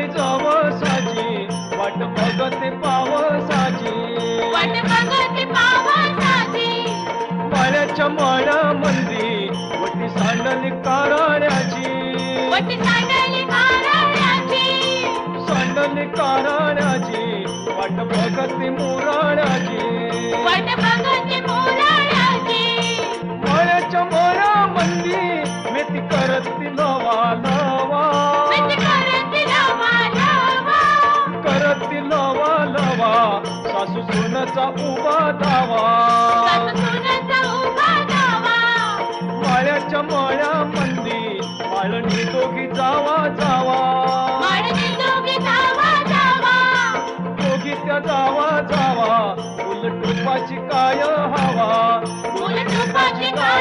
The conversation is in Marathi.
आली जवसाची वाट बघते पावसाची. वाट बघते पावसाची. माळ्याच्या माळ्या मंदी वटी सांडली कारण्याची. वटी सांडली कारण्याची. सांडली कारण्याची वाट बघते मुराण्याची. वाट बघते मोराळ्याची माळ्याच्या माळ्या मंदी मेती करती नवा लावा लावा. सासू सुनचा उभा दावा माळ्याच्या माळ्या मंदी माळणी दोघी जावा जावा. दोघी त्या जावा जावा. उलटुपाची काय हवा? उलटुपाची काय